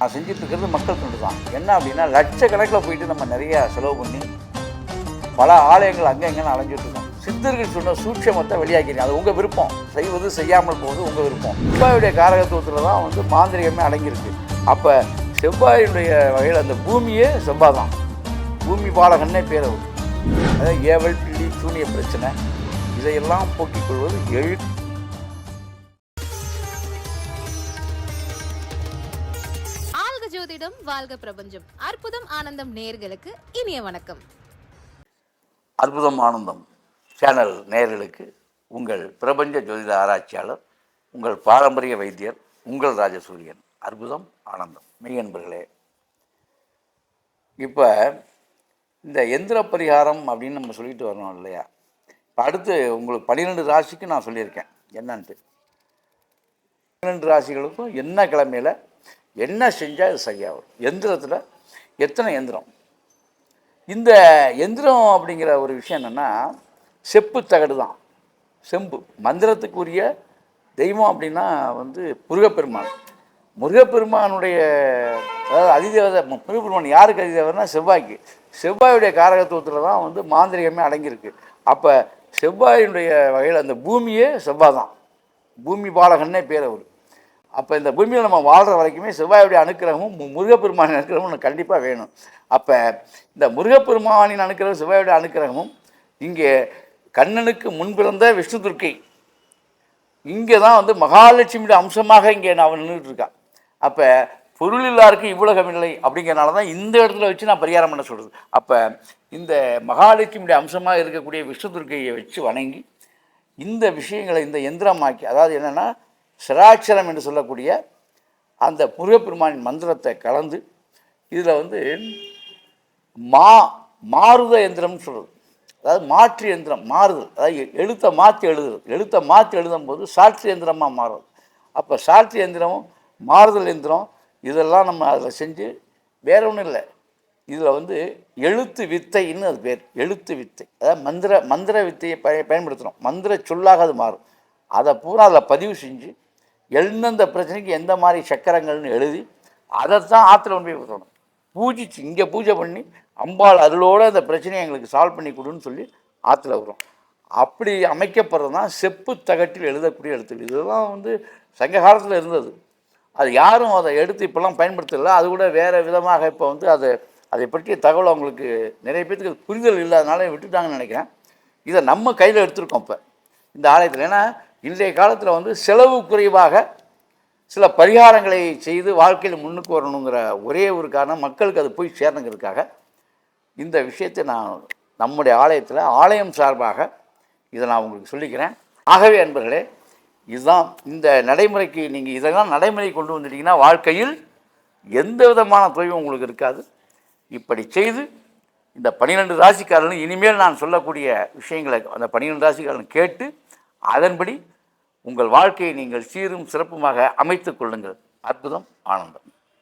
நான் செஞ்சுட்டு இருக்கிறது மக்கள் தொண்டு தான். என்ன அப்படின்னா லட்சக்கணக்கில் போயிட்டு நம்ம நிறைய செலவு பண்ணி பல ஆலயங்கள் அங்கே எங்கன்னு அலைஞ்சிட்டு இருக்கோம் சித்தர்கள் சொன்ன சூட்சமத்தை வெளியாக்கிறீங்க. அது உங்கள் விருப்பம். செய்வது செய்யாமல் போவது உங்கள் விருப்பம். செவ்வாயுடைய காரகத்துவத்தில் தான் வந்து மாந்திரிகமே அடங்கியிருக்கு. அப்போ செவ்வாயுடைய வகையில் அந்த பூமியே செவ்வாய் தான். பூமி பாலகன்னே பேர் அவர் அதாவது ஏவல் பிள்ளி சூனிய பிரச்சனை. இதையெல்லாம் போக்கிக் கொள்வது எழு ஜோதிடம் வாழ்க பிரபஞ்சம். அற்புதம் ஆனந்தம் நேர்களுக்கு இனிய வணக்கம். அற்புதம் ஆனந்தம் சேனல் நேர்களுக்கு உங்கள் பிரபஞ்ச ஜோதிட ஆராய்ச்சியாளர் உங்கள் பாரம்பரிய வைத்தியர் உங்கள் ராஜசூரியன். அற்புதம் ஆனந்தம். மெய்யன்பர்களே இப்போ இந்த எந்திர பரிகாரம் அப்படின்னு நம்ம சொல்லிட்டு வரணும் இல்லையா? இப்போ அடுத்து உங்களுக்கு பன்னிரெண்டு ராசிக்கு நான் சொல்லியிருக்கேன். என்னன்ட்டு. பன்னிரெண்டு ராசிகளுக்கும் என்ன கிழமையில் என்ன செஞ்சால் இது சரியாகும். எந்திரத்தில் எத்தனை எந்திரம்? இந்த எந்திரம் அப்படிங்கிற ஒரு விஷயம் என்னென்னா செப்பு தகடு தான். செம்பு. மந்திரத்துக்குரிய தெய்வம் அப்படின்னா வந்து முருகப்பெருமான். முருகப்பெருமானுடைய அதாவது அதிதேவதை முருகப்பெருமான் யாருக்கு அதிதேவர்னா செவ்வாய்க்கு. செவ்வாயுடைய காரகத்துவத்தில் தான் வந்து மாந்திரிகமே அடங்கியிருக்கு. அப்போ செவ்வாயினுடைய வகையில் அந்த பூமியே செவ்வாய் தான் பூமி பாலகன்னே பேர் அவர். அப்போ இந்த பூமியில் நம்ம வாழ்கிற வரைக்குமே செவ்வாயுடைய அனுக்கிரகமும் முருகப்பெருமானின் அனுக்கிரகமும் நமக்கு கண்டிப்பாக வேணும். அப்போ இந்த முருகப்பெருமானின் அனுக்கிரகம் செவ்வாயுடைய அனுக்கிரகமும் இங்கே கண்ணனுக்கு முன்பிறந்த விஷ்ணு துர்க்கை. இங்கே தான் வந்து மகாலட்சுமியோட அம்சமாக இங்கே நான் நின்றுட்டு இருக்கான் அப்போ பொருள் இல்லாருக்கு இவ்வுலகம் இல்லை அப்படிங்கிறனால தான் இந்த இடத்துல வச்சு நான் பரிகாரம் பண்ண சொல்கிறது அப்போ இந்த மகாலட்சுமியுடைய அம்சமாக இருக்கக்கூடிய விஷ்ணு துர்க்கையை வச்சு வணங்கி இந்த விஷயங்களை இந்த எந்திரமாக்கி அதாவது என்னென்னா சிராட்சரம் என்று சொல்லக்கூடிய அந்த முருகப்பெருமானின் மந்திரத்தை கலந்து இதில் வந்து மா மாறுத எந்திரம்னு சொல்கிறது அதாவது மாற்று எந்திரம் மாறுதல். அதாவது எழுத்தை மாற்றி எழுதுறது. எழுத்தை மாற்றி எழுதும் போது சாட்சி எந்திரமாக மாறுறது. அப்போ சாட்சி எந்திரமும் மாறுதல் எந்திரம் இதெல்லாம் நம்ம அதில் செஞ்சு வேற ஒன்றும் இல்லை. இதில் வந்து எழுத்து வித்தைன்னு அது பேர். எழுத்து வித்தை. அதாவது மந்திர மந்திர வித்தையை பய பயன்படுத்துகிறோம். மந்திர சொல்லாக அது மாறும். அதை பூரா அதில் பதிவு செஞ்சு எந்தெந்த பிரச்சனைக்கு எந்த மாதிரி சக்கரங்கள்னு எழுதி அதைத்தான் ஆற்றுல கொண்டு போய் ஊற்றணும் பூஜிச்சு இங்கே பூஜை பண்ணி அம்பாள் அருளோடு அந்த பிரச்சனையை எங்களுக்கு சால்வ் பண்ணி கொடுன்னு சொல்லி ஆற்றுல வரும். அப்படி அமைக்கப்படுறது தான் செப்பு தகட்டில் எழுதக்கூடிய எழுத்துக்கள். இதெல்லாம் வந்து சங்க காலத்தில் இருந்தது. அது யாரும் அதை எடுத்து இப்போல்லாம் பயன்படுத்தலை. அது கூட வேறு விதமாக இப்போ வந்து அதை அதை பற்றிய தகவல் அவங்களுக்கு நிறைய பேர்த்துக்கு அது புரிதல் இல்லாதனால விட்டுட்டாங்கன்னு நினைக்கிறேன். இதை நம்ம கையில் எடுத்திருக்கோம் இப்போ இந்த ஆலயத்தில். ஏன்னா இன்றைய காலத்தில் வந்து செலவு குறைவாக சில பரிகாரங்களை செய்து வாழ்க்கையில் முன்னுக்கு வரணுங்கிற ஒரே ஒரு காரணம் மக்களுக்கு அது போய் சேரணுங்கிறதுக்காக இந்த விஷயத்தை நான் நம்முடைய ஆலயத்தில் ஆலயம் சார்பாக இதை நான் உங்களுக்கு சொல்லிக்கிறேன். ஆகவே அன்பர்களே இதுதான் இந்த நடைமுறைக்கு நீங்கள் இதெல்லாம் நடைமுறை கொண்டு வந்துட்டிங்கன்னா வாழ்க்கையில் எந்த விதமான தொய்வும் உங்களுக்கு இருக்காது. இப்படி செய்து இந்த பன்னிரெண்டு ராசிக்காரர்களும் இனிமேல் நான் சொல்லக்கூடிய விஷயங்களை அந்த பன்னிரெண்டு ராசிக்காரர்களும் கேட்டு அதன்படி உங்கள் வாழ்க்கையை நீங்கள் சீரும் சிறப்புமாக அமைத்துக் கொள்ளுங்கள். அற்புதம் ஆனந்தம்.